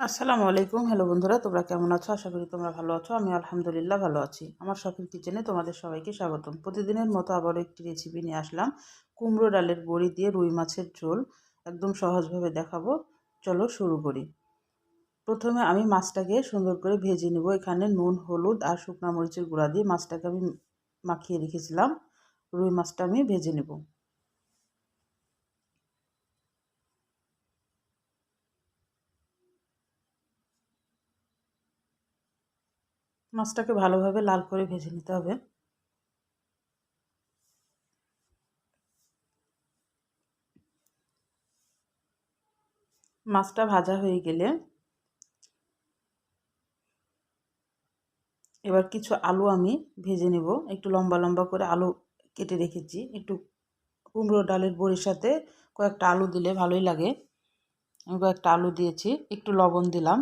আসসালামু আলাইকুম। হ্যালো বন্ধুরা, তোমরা কেমন আছো? আশা করি তোমরা ভালো আছো। আমি আলহামদুলিল্লাহ ভালো আছি। আমার শখের কিচেনে তোমাদের সবাইকে স্বাগতম। প্রতিদিনের মতো আবারও একটি রেসিপি নিয়ে আসলাম। কুমড়ো ডালের বড়ি দিয়ে রুই মাছের ঝোল। একদম সহজভাবে দেখাবো। চলো শুরু করি। প্রথমে আমি মাছটাকে সুন্দর করে ভেজে নেব। এখানে নুন, হলুদ আর শুকনা মরিচের গুঁড়া দিয়ে মাছটাকে আমি মাখিয়ে রেখেছিলাম। রুই মাছটা আমি ভেজে নেব। মাছটাকে ভালোভাবে লাল করে ভেজে নিতে হবে। মাছটা ভাজা হয়ে গেলে এবার কিছু আলু আমি ভেজে নেব। একটু লম্বা লম্বা করে আলু কেটে রেখেছি। একটু কুমড়ো ডালের বড়ির সাথে কয়েকটা আলু দিলে ভালোই লাগে। আমি কয়েকটা আলু দিয়েছি। একটু লবণ দিলাম।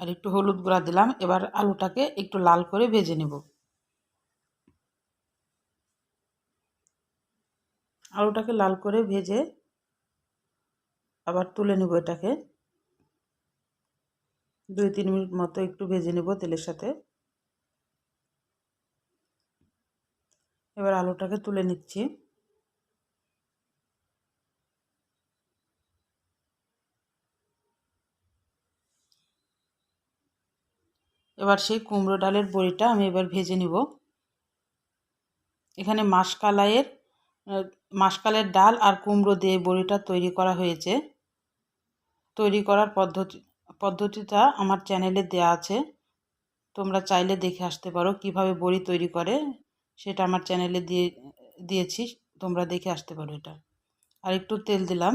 আর একটু হলুদ গুঁড়া দিলাম। এবার আলুটাকে একটু লাল করে ভেজে নেব। আলুটাকে লাল করে ভেজে আবার তুলে নেব এটাকে। দুই, তিন মিনিট মতো একটু ভেজে নেব তেলের সাথে। এবার আলুটাকে তুলে নিচ্ছি। এবার সেই কুমড়ো ডালের বড়িটা আমি এবার ভেজে নিব। এখানে মাসকালাইয়ের মাসকালের ডাল আর কুমড়ো দিয়ে বড়িটা তৈরি করা হয়েছে। তৈরি করার পদ্ধতি, পদ্ধতিটা আমার চ্যানেলে দেয়া আছে। তোমরা চাইলে দেখে আসতে পারো কীভাবে বড়ি তৈরি করে, সেটা আমার চ্যানেলে দিয়ে, দিয়েছি, তোমরা দেখে আসতে পারো এটা। আর একটু তেল দিলাম।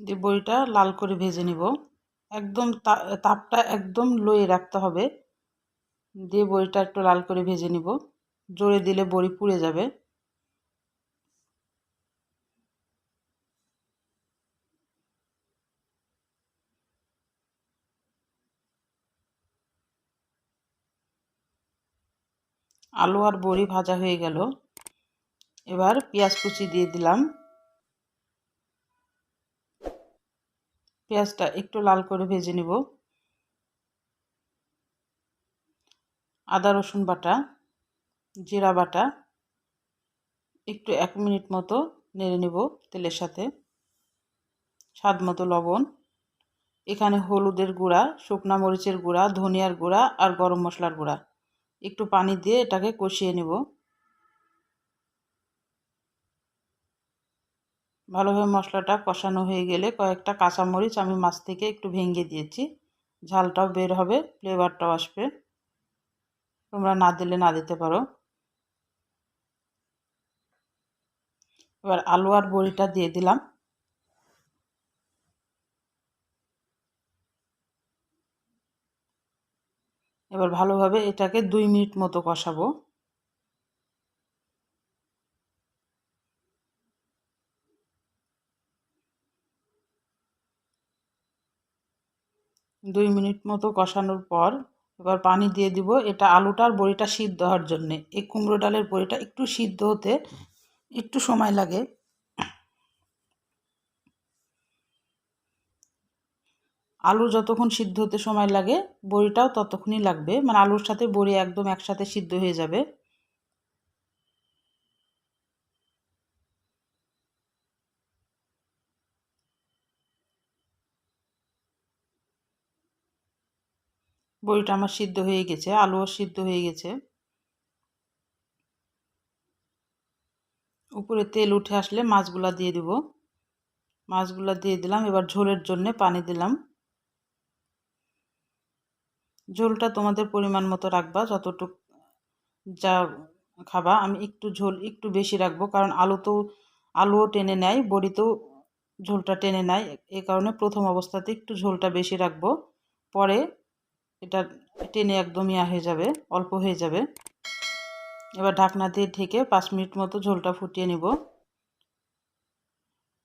দিয়ে বড়িটা লাল করে ভেজে নিব। একদম তাপটা একদম লোয়ে রাখতে হবে। দিয়ে বড়িটা একটু লাল করে ভেজে নিব। জোরে দিলে বড়ি পুড়ে যাবে। আলু আর বড়ি ভাজা হয়ে গেল। এবার পেঁয়াজ কুচি দিয়ে দিলাম। পেঁয়াজটা একটু লাল করে ভেজে নিব। আদা, রসুন বাটা, জিরা বাটা একটু এক মিনিট মতো নেড়ে নেব তেলের সাথে। স্বাদ মতো লবণ। এখানে হলুদের গুঁড়া, শুকনা মরিচের গুঁড়া, ধনিয়ার গুঁড়া আর গরম মশলার গুঁড়া। একটু পানি দিয়ে এটাকে কষিয়ে নেব। ভালোভাবে মশলাটা কষানো হয়ে গেলে কয়েকটা কাঁচামরিচ আমি মাছ থেকে একটু ভেঙে দিয়েছি। ঝালটাও বের হবে ফ্লেভারটাও আসবে। তোমরা না দিলে না দিতে পারো। এবার আলু আর বড়িটা দিয়ে দিলাম। এবার ভালোভাবে এটাকে দুই মিনিট মতো কষাবো। দুই মিনিট মতো কষানোর পর এবার পানি দিয়ে দিব। এটা আলুটার বড়িটা সিদ্ধ হওয়ার জন্যে। এই কুমড়ো ডালের বড়িটা একটু সিদ্ধ হতে একটু সময় লাগে। আলু যতক্ষণ সিদ্ধ হতে সময় লাগে, বড়িটাও ততক্ষণই লাগবে। মানে আলুর সাথে বড়ি একদম একসাথে সিদ্ধ হয়ে যাবে। বড়িটা আমার সিদ্ধ হয়ে গেছে, আলুও সিদ্ধ হয়ে গেছে। উপরে তেল উঠে আসলে মাছগুলা দিয়ে দিব। মাছগুলা দিয়ে দিলাম, এবার ঝোলের জন্য পানি দিলাম। ঝোলটা তোমাদের পরিমাণ মতো রাখবা, যতটুক যা খাবা। আমি একটু ঝোল একটু বেশি রাখব, কারণ আলু তো আলুও টেনে নেয় বড়িতেও ঝোলটা টেনে নেয়। এ কারণে প্রথম অবস্থাতে একটু ঝোলটা বেশি রাখব। পরে এটা টেনে একদম ইয়া হয়ে যাবে, অল্প হয়ে যাবে। এবার ঢাকনা দিয়ে ঢেকে পাঁচ মিনিট মতো ঝোলটা ফুটিয়ে নিব।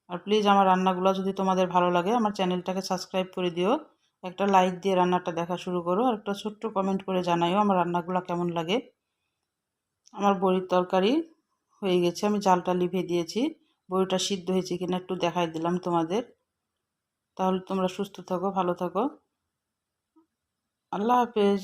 আর প্লিজ আমার রান্নাগুলো যদি তোমাদের ভালো লাগে, আমার চ্যানেলটাকে সাবস্ক্রাইব করে দিও। একটা লাইক দিয়ে রান্নাটা দেখা শুরু করো, আর একটা ছোট্ট কমেন্ট করে জানাইও আমার রান্নাগুলো কেমন লাগে। আমার বড়ির তরকারি হয়ে গেছে, আমি জালটা লিভে দিয়েছি। বড়িটা সিদ্ধ হয়েছে কিনা একটু দেখাই দিলাম তোমাদের। তাহলে তোমরা সুস্থ থাকো, ভালো থাকো। আল্লাহ হাফেজ